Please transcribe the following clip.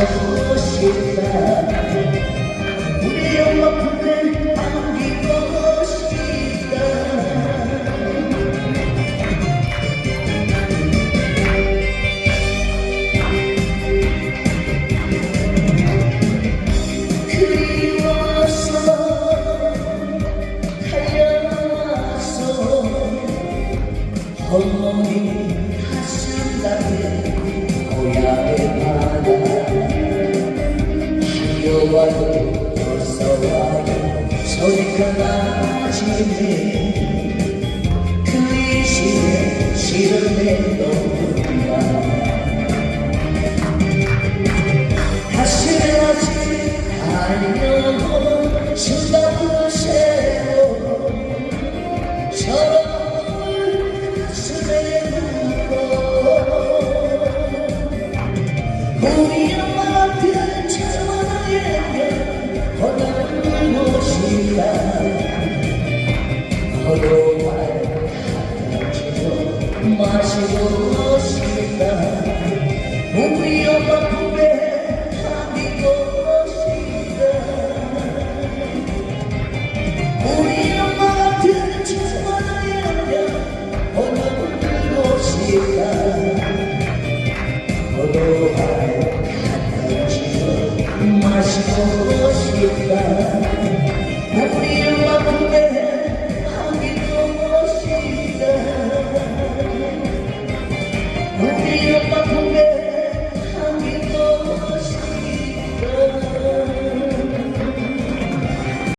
보고 싶다 우리 엄마 품에 안기고 싶다 그리워서 달려와서 홀몸이 가슴 가에 소리가 나지네 Marching